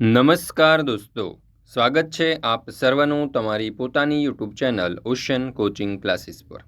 નમસ્કાર દોસ્તો, સ્વાગત છે આપ સર્વનું તમારી પોતાની YouTube channel ocean coaching classes પર.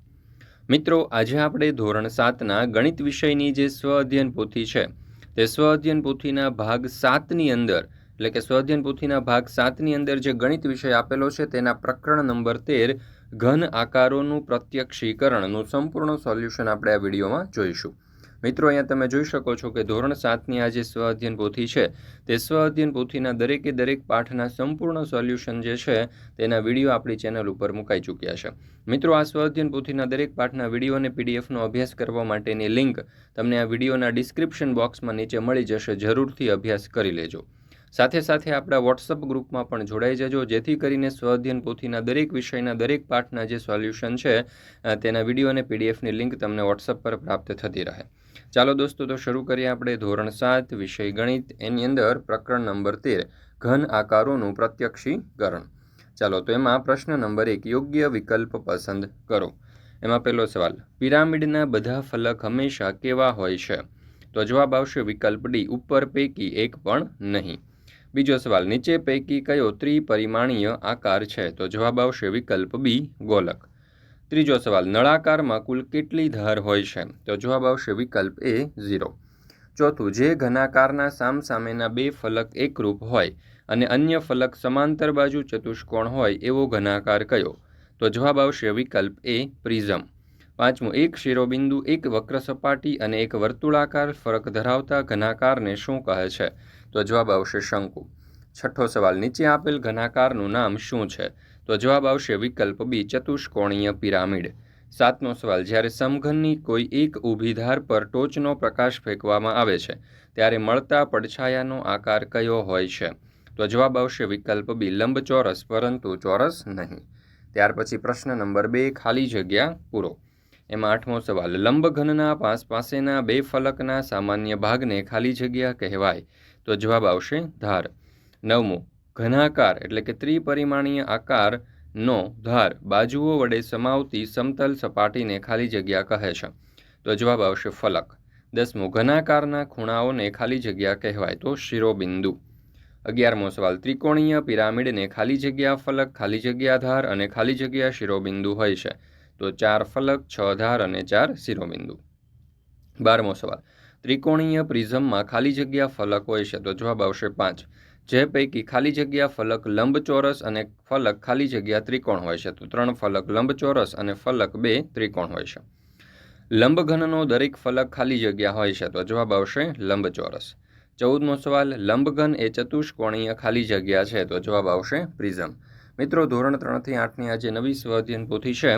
મિત્રો, આજે આપણે ધોરણ સાતના ગણિત વિષયની જે સ્વ અધ્યયન પોથી છે, તે સ્વ અધ્યયન પોથીના ભાગ સાતની અંદર, એટલે કે સ્વ અધ્યયન પોથીના ભાગ સાતની અંદર જે ગણિત વિષય આપેલો છે, તેના પ્રકરણ નંબર તેર, ઘન આકારોનું પ્રત્યક્ષીકરણનું સંપૂર્ણ સોલ્યુશન આપણે આ વિડીયોમાં જોઈશું. મિત્રો, અહીંયા તમે જોઈ શકો છો કે ધોરણ સાતની આ જે સ્વ અધ્યયન પોથી છે, તે સ્વ અધ્યયન પોથીના દરેકે દરેક પાઠના સંપૂર્ણ સોલ્યુશન જે છે, તેના વીડિયો આપણી ચેનલ ઉપર મુકાઈ ચૂક્યા છે. મિત્રો, આ સ્વ અધ્યયન પોથીના દરેક પાઠના વીડિયો અને પીડીએફનો અભ્યાસ કરવા માટેની લિંક તમને આ વિડીયોના ડિસ્ક્રિપ્શન બોક્સમાં નીચે મળી જશે, જરૂરથી અભ્યાસ કરી લેજો. સાથે સાથે આપણા વોટ્સઅપ ગ્રુપમાં પણ જોડાઈ જજો, જેથી કરીને સ્વઅધ્યયન પોથીના દરેક વિષયના દરેક પાઠના જે સોલ્યુશન છે તેના વીડિયો અને પીડીએફની લિંક તમને વોટ્સઅપ પર પ્રાપ્ત થતી રહે. ચાલો દોસ્તો, તો શરૂ કરીએ આપણે ધોરણ સાત વિષય ગણિત. એની અંદર પ્રકરણ નંબર તેર, ઘન આકારોનું પ્રત્યક્ષીકરણ. ચાલો, તો એમાં પ્રશ્ન નંબર એક, યોગ્ય વિકલ્પ પસંદ કરો. એમાં પહેલો સવાલ, પિરામિડના બધા ફલક હંમેશા કેવા હોય છે? તો જવાબ આવશે વિકલ્પ ડી, ઉપર પૈકી એક પણ નહીં. બીજો સવાલ, નીચે પૈકી કયો ત્રિપરિમાણીય આકાર છે? તો જવાબ આવશે વિકલ્પ બી, ગોલક. ત્રીજો સવાલ, નળાકારમાં કુલ કેટલી ધાર હોય છે? તો જવાબ આવશે વિકલ્પ એ ઝીરો. ચોથું, જે ઘનાકારના સામસામેના બે ફલક એકરૂપ હોય અને અન્ય ફલક સમાંતર બાજુ ચતુષ્કોણ હોય એવો ઘનાકાર કયો? તો જવાબ આવશે વિકલ્પ એ પ્રિઝમ. પાંચમું, એક શિરોબિંદુ, એક વક્ર સપાટી અને એક વર્તુળાકાર ફરક ધરાવતા ઘનાકારને શું કહે છે? તો જવાબ આવશે શંકુ. છઠ્ઠો સવાલ, નીચે આપેલ ઘનાકારનું નામ શું છે? તો જવાબ આવશે વિકલ્પ બી, ચતુષ્કોણીય પિરામિડ. સાતમો સવાલ, જ્યારે સમઘનની કોઈ એક ઊભી ધાર પર ટોચનો પ્રકાશ ફેંકવામાં આવે છે, ત્યારે મળતા પડછાયાનો આકાર કયો હોય છે? તો જવાબ આવશે વિકલ્પ બી, લંબચોરસ, પરંતુ ચોરસ નહીં. ત્યાર પછી પ્રશ્ન નંબર બે, ખાલી જગ્યા પૂરો. એમાં આઠમો સવાલ, લંબઘનના પાસ પાસેના બે ફલકના સામાન્ય ભાગને ખાલી જગ્યા કહેવાય. તો જવાબ આવશે ધાર. નવમું ઘનાકાર એટલે કે ત્રિપરિમાણીય આકારનો ધાર બાજુઓ વડે સમાવતી સમતલ સપાટીને ખાલી જગ્યા કહે છે. તો જવાબ આવશે ફલક. દસમો ઘનાકારના ખૂણાઓને ખાલી જગ્યા કહેવાય. તો શિરોબિંદુ. અગિયારમો સવાલ, ત્રિકોણીય પિરામિડને ખાલી જગ્યા ફલક, ખાલી જગ્યા ધાર અને ખાલી જગ્યા શિરોબિંદુ હોય છે. તો ચાર ફલક, છ ધાર અને ચાર શિરોબિંદુ. બારમો સવાલ, ત્રિકોણીય પ્રિઝમમાં ખાલી જગ્યા ફલક હોય છે. તો જવાબ આવશે પાંચ. જે પૈકી ખાલી જગ્યા ફલક લંબચોરસ અને ફલક ખાલી જગ્યા ત્રિકોણ હોય છે. તો ત્રણ ફલક લંબચોરસ અને ફલક બે ત્રિકોણ હોય છે. લંબઘનનો દરેક ફલક ખાલી જગ્યા હોય છે તો જવાબ આવશે લંબચોરસ. ચૌદમો સવાલ, લંબઘન એ ચતુષ્કોણીય ખાલી જગ્યા છે તો જવાબ આવશે પ્રિઝમ. મિત્રો, ધોરણ ત્રણથી આઠની આ જે નવી સ્વઅધ્યયન પોથી છે.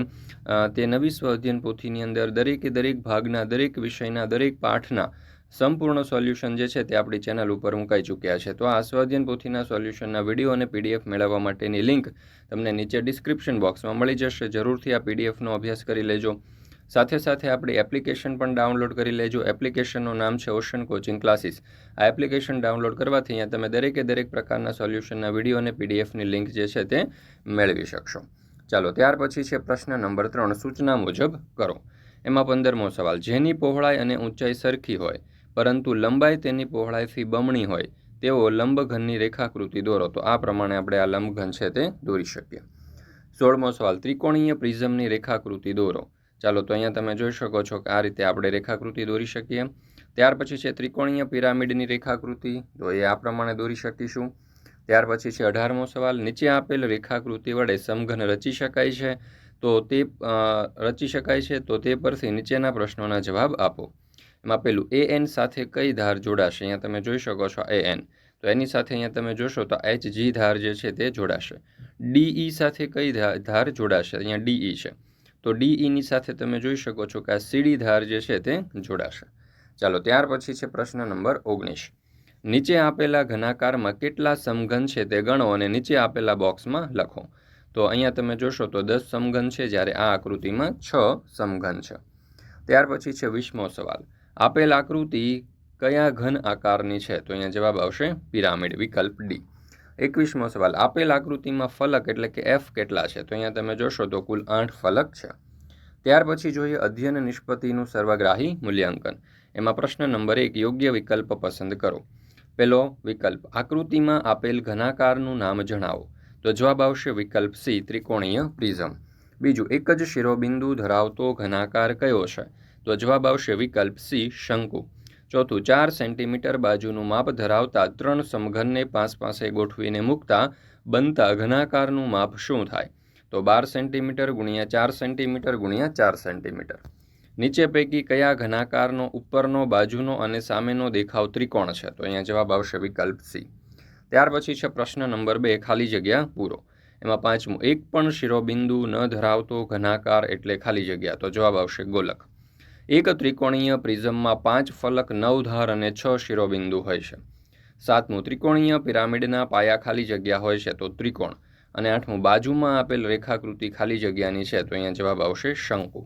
તે નવી સ્વઅધ્યયન પોથીની અંદર દરેકે દરેક ભાગના, દરેક વિષયના, દરેક પાઠના સંપૂર્ણ સોલ્યુશન જે છે તે આપણી ચેનલ ઉપર મુકાઈ ચૂક્યા છે. તો આ આસ્વાદ્યન પોથીના સોલ્યુશનના વીડિયો અને પીડીએફ મેળવવા માટેની લિંક તમને નીચે ડિસ્ક્રિપ્શન બોક્સમાં મળી જશે. જરૂરથી આ પીડીએફનો અભ્યાસ કરી લેજો. સાથે સાથે આપણી એપ્લિકેશન પણ ડાઉનલોડ કરી લેજો. એપ્લિકેશનનું નામ છે ઓશન કોચિંગ ક્લાસીસ. આ એપ્લિકેશન ડાઉનલોડ કરવાથી અહીંયા તમે દરેકે દરેક પ્રકારના સોલ્યુશનના વીડિયો અને પીડીએફની લિંક જે છે તે મેળવી શકશો. ચાલો, ત્યાર પછી છે પ્રશ્ન નંબર ત્રણ, સૂચના મુજબ કરો. એમાં પંદરમો સવાલ, જેની પહોળાઈ અને ઊંચાઈ સરખી હોય? પરંતુ લંબાઈ તેની પહોળાઈથી બમણી હોય, તેવો લંબઘનની રેખાકૃતિ દોરો. તો આ પ્રમાણે આપણે આ લંબઘન છે તે દોરી શકીએ. સોળમો સવાલ, ત્રિકોણીય પ્રિઝમની રેખાકૃતિ દોરો. ચાલો તો અહીંયા તમે જોઈ શકો છો કે આ રીતે આપણે રેખાકૃતિ દોરી શકીએ. ત્યાર પછી છે ત્રિકોણીય પિરામિડની રેખાકૃતિ, તો એ આ પ્રમાણે દોરી શકીશું. ત્યાર પછી છે અઢારમો સવાલ, નીચે આપેલ રેખાકૃતિ વડે સમઘન રચી શકાય છે? તો તે રચી શકાય છે? તો તે પરથી નીચેના પ્રશ્નોના જવાબ આપો. એમાં પેલું એ એન સાથે કઈ ધાર જોડાશે? અહીંયા તમે જોઈ શકો છો એ એન. તો એની સાથે અહીંયા તમે જોશો તો એચ જી ધાર જે છે તે જોડાશે. ડીઈ સાથે કઈ ધાર જોડાશે? અહીંયા ડીઈ છે. તો ડીઈની સાથે તમે જોઈ શકો છો કે આ સીડી ધાર જે છે તે જોડાશે. ચાલો, ત્યાર પછી છે પ્રશ્ન નંબર ઓગણીસ. નીચે આપેલા ઘનાકારમાં કેટલા સમઘન છે તે ગણો અને નીચે આપેલા બોક્સમાં લખો. તો અહીંયા તમે જોશો તો દસ સમઘન છે જ્યારે આ આકૃતિમાં છ સમઘન છે. ત્યાર પછી છે વીસમો સવાલ. આપેલ આકૃતિ કયા ઘન આકારની છે? તો અહીંયા જવાબ આવશે પિરામિડ વિકલ્પ ડી એકવીસમો સવાલ, આપેલ આકૃતિમાં ફલક એટલે કે એફ કેટલા છે? તો અહીંયા તમે જોશો તો કુલ આઠ ફલક છે. ત્યાર પછી જોઈએ અધ્યયન નિષ્પત્તિનું સર્વગ્રાહી મૂલ્યાંકન. એમાં પ્રશ્ન નંબર એક, યોગ્ય વિકલ્પ પસંદ કરો. પહેલો વિકલ્પ, આકૃતિમાં આપેલ ઘનાકારનું નામ જણાવો. તો જવાબ આવશે વિકલ્પ સી ત્રિકોણીય પ્રિઝમ. બીજું, એક જ શિરોબિંદુ ધરાવતો ઘનાકાર કયો છે? તો જવાબ આવશે વિકલ્પ સી, શંકુ. ચોથું, ચાર સેન્ટીમીટર બાજુનું માપ ધરાવતા ત્રણ સમઘનને પાસ પાસે ગોઠવીને મૂકતા બનતા ઘનાકારનું માપ શું થાય? તો બાર સેન્ટીમીટર ગુણ્યા ચાર સેન્ટીમીટર ગુણ્યા ચાર સેન્ટીમીટર. નીચે પૈકી કયા ઘનાકારનો, ઉપરનો, બાજુનો અને સામેનો દેખાવ ત્રિકોણ છે? તો અહીંયા જવાબ આવશે વિકલ્પ સી. ત્યાર પછી છે પ્રશ્ન નંબર બે, ખાલી જગ્યા પૂરો. એમાં પાંચમું, એક પણ શિરોબિંદુ ન ધરાવતો ઘનાકાર એટલે ખાલી જગ્યા. તો જવાબ આવશે ગોલક. એક ત્રિકોણીય પ્રિઝમમાં પાંચ ફલક નવ ધાર અને છ શિરોબિંદુ હોય છે. સાતમું ત્રિકોણીય પિરામિડના પાયા ખાલી જગ્યા હોય છે તો ત્રિકોણ અને આઠમું બાજુમાં આપેલ રેખાકૃતિ ખાલી જગ્યાની છે તો અહીંયા જવાબ આવશે શંકુ.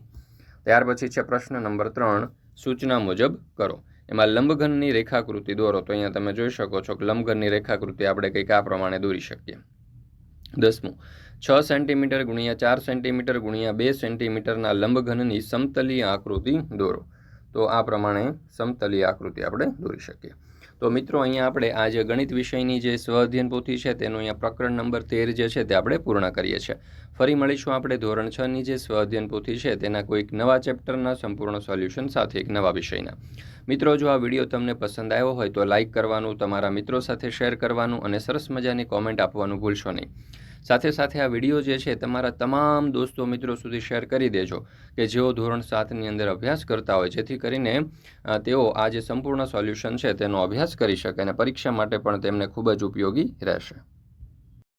ત્યાર પછી છે પ્રશ્ન નંબર ત્રણ, સૂચના મુજબ કરો. એમાં લંબઘનની રેખાકૃતિ દોરો તો અહીંયા તમે જોઈ શકો છો કે લંબઘનની રેખાકૃતિ આપણે કંઈક આ પ્રમાણે દોરી શકીએ. દસમું છ સેન્ટીમીટર ગુણ્યા ચાર સેન્ટીમીટર ગુણ્યા બે સેન્ટીમીટરના લંબઘનની સમતલીય આકૃતિ દોરો. તો આ પ્રમાણે સમતલીય આકૃતિ આપણે દોરી શકીએ. તો મિત્રો, અહીંયા આપણે આ જે ગણિત વિષયની જે સ્વ અધ્યયન પોથી છે, તેનું અહીંયા પ્રકરણ નંબર તેર જે છે, તે આપણે પૂર્ણ કરીએ છીએ. ફરી મળીશું આપણે ધોરણ છની જે સ્વ અધ્યયન પોથી છે, તેના કોઈક નવા ચેપ્ટરના સંપૂર્ણ સોલ્યુશન સાથે એક નવા વિષયના. મિત્રો, જો આ વીડિયો તમને પસંદ આવ્યો હોય તો લાઇક કરવાનું, તમારા મિત્રો સાથે શેર કરવાનું અને સરસ મજાની કોમેન્ટ આપવાનું ભૂલશો નહીં. સાથે સાથે આ વીડિયો જે છે તમારા તમામ દોસ્તો મિત્રો સુધી શેર કરી દેજો કે જેઓ ધોરણ સાતની અંદર અભ્યાસ કરતા હોય. જેથી કરીને તેઓ આ જે સંપૂર્ણ સોલ્યુશન છે તેનો અભ્યાસ કરી શકે અને પરીક્ષા માટે પણ તેમને ખૂબ જ ઉપયોગી રહેશે.